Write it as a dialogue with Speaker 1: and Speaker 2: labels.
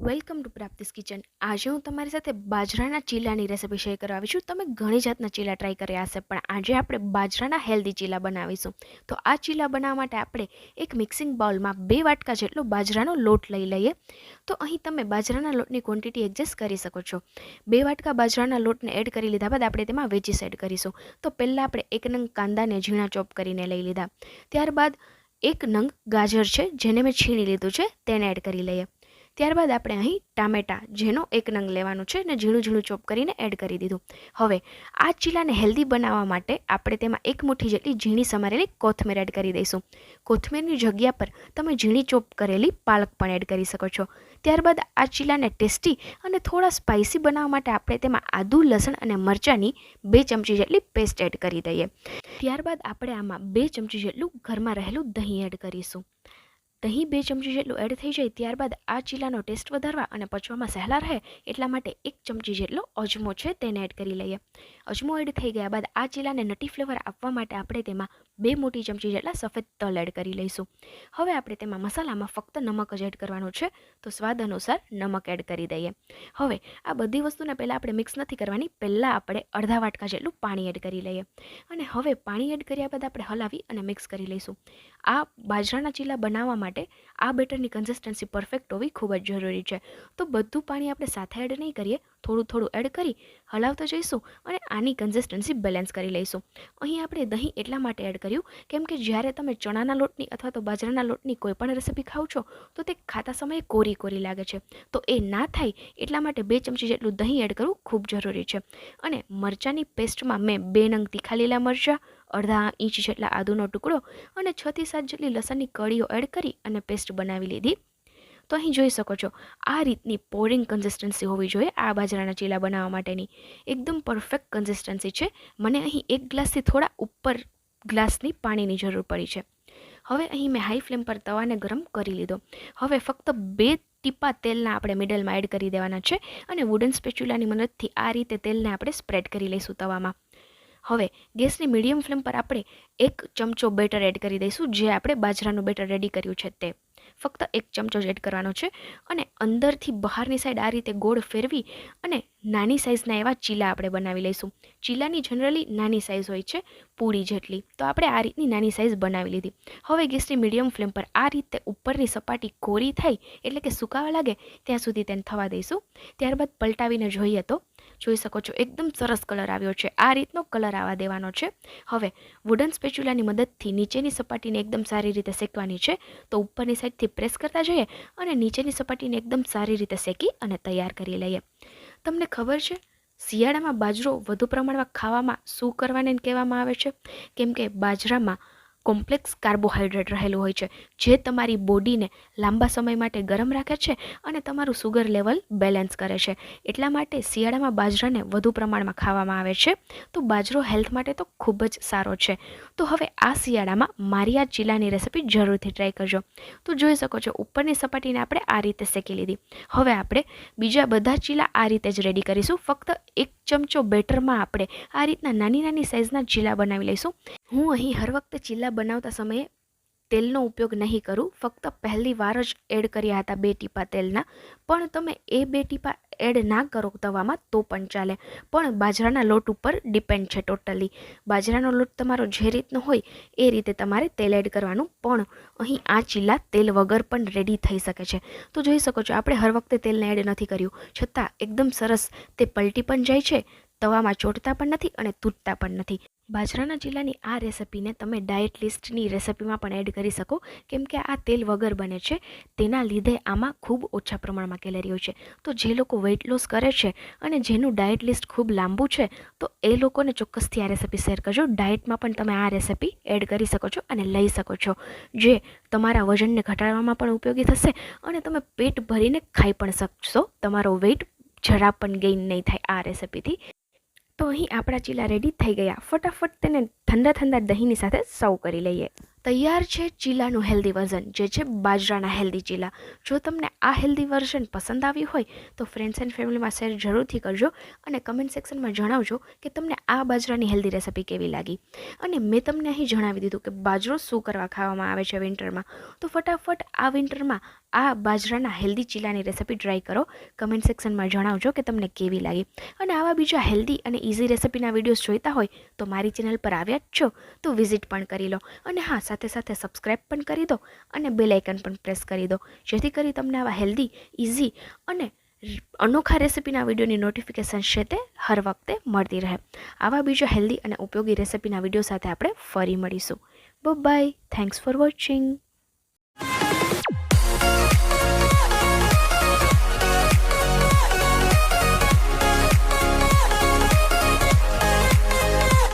Speaker 1: Welcome to પ્રાપ્તિસ kitchen. આજે હું તમારી સાથે બાજરાના ચીલાની રેસિપી શેર કરવા આવી છું. તમે ઘણી જાતના ચીલા ટ્રાય કર્યા હશે, પણ આજે આપણે બાજરાના હેલ્ધી ચીલા બનાવીશું. તો આ ચીલા બનાવવા માટે આપણે એક મિક્સિંગ બાઉલમાં બે વાટકા જેટલો બાજરાનો લોટ લઈ લઈએ. તો અહીં તમે બાજરાના લોટની ક્વોન્ટિટી એડજસ્ટ કરી શકો છો. બે વાટકા બાજરાના લોટને એડ કરી લીધા બાદ આપણે તેમાં વેજીસ એડ કરીશું. તો પહેલાં આપણે એક નંગ કાંદાને ઝીણા ચોપ કરીને લઈ લીધા. ત્યારબાદ એક નંગ ગાજર છે, જેને મેં છીણી લીધું છે, તેને એડ કરી લઈએ. ત્યારબાદ આપણે અહીં ટામેટાં, જેનો એક નંગ લેવાનું છે અને ઝીણું ઝીણું ચોપ કરીને એડ કરી દીધું. હવે, આ ચીલાને હેલ્ધી બનાવવા માટે આપણે તેમાં એક મુઠ્ઠી જેટલી ઝીણી સમારેલી કોથમીર એડ કરી દઈશું. કોથમીરની જગ્યા પર તમે ઝીણી ચોપ કરેલી પાલક પણ એડ કરી શકો છો. ત્યારબાદ આ ચીલાને ટેસ્ટી અને થોડા સ્પાઇસી બનાવવા માટે આપણે તેમાં આદુ, લસણ અને મરચાંની બે ચમચી જેટલી પેસ્ટ એડ કરી દઈએ. ત્યારબાદ આપણે આમાં બે ચમચી જેટલું ઘરમાં રહેલું દહીં એડ કરીશું. દહીં બે ચમચી જેટલું એડ થઈ જાય ત્યારબાદ આ ચીલાનો ટેસ્ટ વધારવા અને પચવામાં સહેલા રહે એટલા માટે એક ચમચી જેટલો અજમો છે તેને એડ કરી લઈએ. અજમો એડ થઈ ગયા બાદ આ ચીલાને નટી ફ્લેવર આપવા માટે આપણે તેમાં બે મોટી ચમચી જેટલા સફેદ તલ એડ કરી લઈશું. હવે આપણે તેમાં મસાલામાં ફક્ત નમક જ એડ કરવાનું છે, તો સ્વાદ અનુસાર નમક એડ કરી દઈએ. હવે આ બધી વસ્તુને પહેલાં આપણે મિક્સ નથી કરવાની, પહેલાં આપણે અડધા વાટકા જેટલું પાણી એડ કરી લઈએ. અને હવે પાણી એડ કર્યા બાદ આપણે હલાવી અને મિક્સ કરી લઈશું. આ બાજરાના ચીલા બનાવવા માટે આ બેટરની કન્સિસ્ટન્સી પરફેક્ટ હોવી ખૂબ જ જરૂરી છે. તો બધું પાણી આપણે સાથે એડ નહીં કરીએ, થોડું થોડું એડ કરી, હલાવતા જઈશું અને આની કન્સિસ્ટન્સી બેલેન્સ કરી લઈશું. અહીં આપણે દહીં એટલા માટે એડ કર્યું, કેમ કે જ્યારે તમે ચણાના લોટની અથવા તો બાજરાના લોટની કોઈ પણ રેસીપી ખાવ છો, તો તે ખાતા સમયે કોરી કોરી લાગે છે. તો એ ના થાય એટલા માટે બે ચમચી જેટલું દહીં એડ કરવું ખૂબ જરૂરી છે. અને મરચાંની પેસ્ટમાં મેં બે નંગ તીખા લીલા મરચાં અડધા ઇંચ જેટલા આદુનો ટુકડો અને છથી સાત જેટલી લસણની કળીઓ એડ કરી અને પેસ્ટ બનાવી લીધી. તો અહીં જોઈ શકો છો, આ રીતની પોરિંગ કન્સિસ્ટન્સી હોવી જોઈએ આ બાજરાના ચીલા બનાવવા માટેની. એકદમ પરફેક્ટ કન્સિસ્ટન્સી છે. મને અહીં એક ગ્લાસથી થોડા ઉપર ગ્લાસની પાણીની જરૂર પડી છે. હવે અહીં મેં હાઈ ફ્લેમ પર તવાને ગરમ કરી લીધો. હવે ફક્ત બે ટીપા તેલના આપણે મિડલમાં એડ કરી દેવાના છે અને વુડન સ્પેચ્યુલાની મદદથી આ રીતે તેલને આપણે સ્પ્રેડ કરી લઈશું તવામાં. હવે ગેસની મીડિયમ ફ્લેમ પર આપણે એક ચમચો બેટર એડ કરી દઈશું, જે આપણે બાજરાનું બેટર રેડી કર્યું છે તે. ફક્ત એક ચમચો જ એડ કરવાનો છે અને અંદરથી બહારની સાઈડ આ રીતે ગોળ ફેરવી અને નાની સાઇઝના એવા ચીલા આપણે બનાવી લઈશું. ચીલાની જનરલી નાની સાઇઝ હોય છે, પૂરી જેટલી. તો આપણે આ રીતની નાની સાઇઝ બનાવી લીધી. હવે ગેસની મીડિયમ ફ્લેમ પર આ રીતે ઉપરની સપાટી કોરી થાય, એટલે કે સુકાવા લાગે, ત્યાં સુધી તેને થવા દઈશું. ત્યારબાદ પલટાવીને જોઈએ તો જોઈ શકો છો. એકદમ સરસ કલર આવ્યો છે. આ રીતનો કલર આવવા દેવાનો છે. હવે વુડન સ્પેચ્યુલાની મદદથી નીચેની સપાટીને એકદમ સારી રીતે શેકવાની છે. તો ઉપરની સાઈડથી પ્રેસ કરતા જઈએ અને નીચેની સપાટીને એકદમ સારી રીતે શેકી અને તૈયાર કરી લઈએ. તમને ખબર છે, શિયાળામાં બાજરો વધુ પ્રમાણમાં ખાવામાં શું કરવાને કહેવામાં આવે છે? કેમ કે બાજરામાં કોમ્પ્લેક્સ કાર્બોહાઈડ્રેટ રહેલું હોય છે, જે તમારી બોડીને લાંબા સમય માટે ગરમ રાખે છે અને તમારું સુગર લેવલ બેલેન્સ કરે છે. એટલા માટે શિયાળામાં બાજરાને વધુ પ્રમાણમાં ખાવામાં આવે છે, તો બાજરો હેલ્થ માટે તો ખૂબ જ સારો છે. તો હવે આ શિયાળામાં મારી આ ચીલાની રેસિપી જરૂરથી ટ્રાય કરજો. તો જોઈ શકો છો, ઉપરની સપાટીને આપણે આ રીતે શેકી લીધી. હવે આપણે બીજા બધા ચીલા આ રીતે જ રેડી કરીશું. ફક્ત એક ચમચો બેટરમાં આપણે આ રીતના નાની નાની સાઇઝના ચીલા બનાવી લઈશું. હું અહીં હર વખતે ચીલા બનાવતા સમયે તેલનો ઉપયોગ નહીં કરું. ફક્ત પહેલી વાર જ એડ કર્યા હતા બે ટીપા તેલના. પણ તમે એ બે ટીપા એડ ના કરો તવામાં તો પણ ચાલે. પણ બાજરાના લોટ ઉપર ડિપેન્ડ છે ટોટલી. બાજરાનો લોટ તમારો જે રીતનો હોય એ રીતે તમારે તેલ એડ કરવાનું. પણ અહીં આ ચીલા તેલ વગર પણ રેડી થઈ શકે છે. તો જોઈ શકો છો, આપણે હર વખતે તેલને એડ નથી કર્યું. છતાં એકદમ સરસ તે પલટી પણ જાય છે, તવામાં ચોટતા પણ નથી અને તૂટતા પણ નથી. બાજરાના ચીલાની આ રેસિપીને તમે ડાયટ લિસ્ટની રેસિપીમાં પણ એડ કરી શકો. કેમ કે આ તેલ વગર બને છે. તેના લીધે આમાં ખૂબ ઓછા પ્રમાણમાં કેલેરીઓ છે. તો જે લોકો વેઇટ લોસ કરે છે અને જેનું ડાયટ લિસ્ટ ખૂબ લાંબુ છે, તો એ લોકોને ચોક્કસથી આ રેસિપી શેર કરજો. ડાયટમાં પણ તમે આ રેસિપી એડ કરી શકો છો અને લઈ શકો છો. જે તમારા વજનને ઘટાડવામાં પણ ઉપયોગી થશે અને તમે પેટ ભરીને ખાઈ પણ શકશો. તમારો વેઇટ જરા પણ ગેઇન નહીં થાય આ રેસિપીથી. તો અહીં આપણા ચીલા રેડી થઈ ગયા. ફટાફટ તેને ઠંડા ઠંડા દહીંની સાથે સર્વ કરી લઈએ. તૈયાર છે ચીલાનું હેલ્ધી વર્ઝન જે છે બાજરાના હેલ્ધી ચીલા. જો તમને આ હેલ્ધી વર્ઝન પસંદ આવ્યું હોય, તો ફ્રેન્ડ્સ એન્ડ ફેમિલીમાં શેર જરૂરથી કરજો અને કમેન્ટ સેક્શનમાં જણાવજો કે તમને આ બાજરાની હેલ્ધી રેસિપી કેવી લાગી. અને મેં તમને અહીં જણાવી દીધું કે બાજરો શું કરવા ખાવામાં આવે છે વિન્ટરમાં તો ફટાફટ આ વિન્ટરમાં આ બાજરાના હેલ્ધી ચીલાની રેસિપી ટ્રાય કરો. કમેન્ટ સેક્શનમાં જણાવજો કે તમને કેવી લાગી. અને આવા બીજા હેલ્ધી અને ઇઝી રેસિપીના વિડીયોઝ જોઈતા હોય, તો મારી ચેનલ પર આવ્યા જ છો, તો વિઝિટ પણ કરી લો. અને હા સાથે સાથે સબસ્ક્રાઈબ પણ કરી દો અને બેલ આઇકન પણ પ્રેસ કરી દો. જેથી કરી તમને આવા હેલ્ધી ઇઝી અને અનોખા રેસિપીના વિડીયોની નોટિફિકેશન છે તે હર વખતે મળતી રહે. આવા બીજા હેલ્ધી અને ઉપયોગી રેસિપીના વીડિયો સાથે આપણે ફરી મળીશું. By thanks for watching